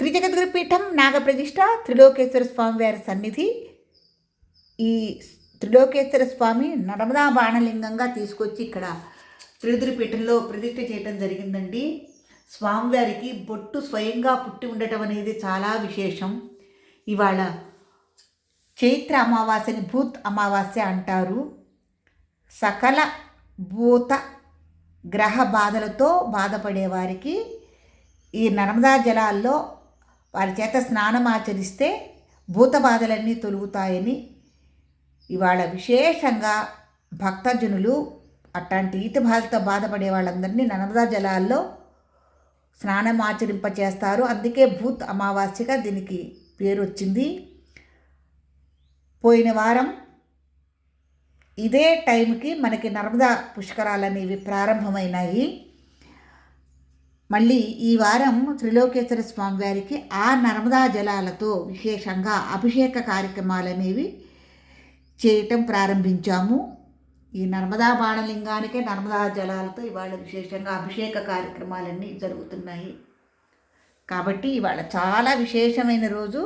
త్రిజగద్గురు పీఠం నాగప్రతిష్ఠ త్రిలోకేశ్వర స్వామి వారి సన్నిధి. ఈ త్రిలోకేశ్వర స్వామి నర్మదా బాణలింగంగా తీసుకొచ్చి ఇక్కడ త్రిదురి పీఠంలో ప్రతిష్ఠ చేయటం జరిగిందండి. స్వామివారికి బొట్టు స్వయంగా పుట్టి ఉండటం అనేది చాలా విశేషం. ఇవాళ చైత్ర అమావాస్యని భూత్ అమావాస్య అంటారు. సకల భూత గ్రహ బాధలతో బాధపడే వారికి ఈ నర్మదా జలాల్లో వారి చేత స్నానం ఆచరిస్తే భూత బాధలన్నీ తొలుగుతాయని ఇవాళ విశేషంగా భక్తజనులు అట్లాంటి ఈత బాధతో బాధపడే వాళ్ళందరినీ నర్మదా జలాల్లో స్నానం ఆచరింపచేస్తారు. అందుకే భూత్ అమావాస్యగా దీనికి పేరు వచ్చింది పోయిన వారం ఇదే టైంకి మనకి నర్మదా పుష్కరాలు అనేవి ప్రారంభమైనాయి. మళ్ళీ ఈ వారం త్రిలోకేశ్వర స్వామివారికి ఆ నర్మదా జలాలతో విశేషంగా అభిషేక కార్యక్రమాలు అనేవి చేయటం ప్రారంభించాము. ఈ నర్మదా బాణలింగానికే నర్మదా జలాలతో ఇవాళ విశేషంగా అభిషేక కార్యక్రమాలన్నీ జరుగుతున్నాయి. కాబట్టి ఇవాళ చాలా విశేషమైన రోజు.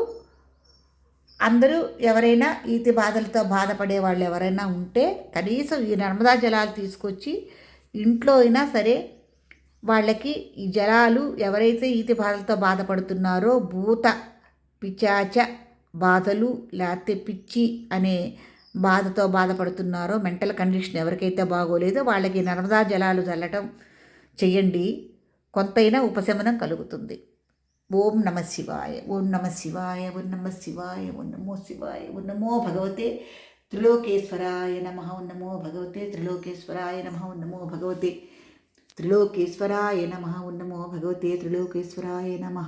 అందరూ ఎవరైనా ఈతి బాధలతో బాధపడే వాళ్ళు ఎవరైనా ఉంటే కనీసం ఈ నర్మదా జలాలు తీసుకొచ్చి ఇంట్లో అయినా సరే వాళ్ళకి ఈ జలాలు ఎవరైతే ఈతి బాధలతో బాధపడుతున్నారో భూత పిచాచ బాధలు లేకపోతే పిచ్చి అనే బాధతో బాధపడుతున్నారో మెంటల్ కండిషన్ ఎవరికైతే బాగోలేదో వాళ్ళకి నర్మదా జలాలు చల్లటం చేయండి కొంతైనా ఉపశమనం కలుగుతుంది. ఓం నమ శివాయ ఓం నమ శివాయ ఓం నమ శివాయ ఓం నమో శివాయ ఓం నమో భగవతే త్రిలోకేశ్వరాయ నమ ఓం నమో భగవతే త్రిలోకేశ్వరాయ నమ ఓం నమో భగవతే త్రిలోకేశ్వరాయ నమ. ఉన్నమో భగవతే త్రిలోకేశ్వరాయ నమ.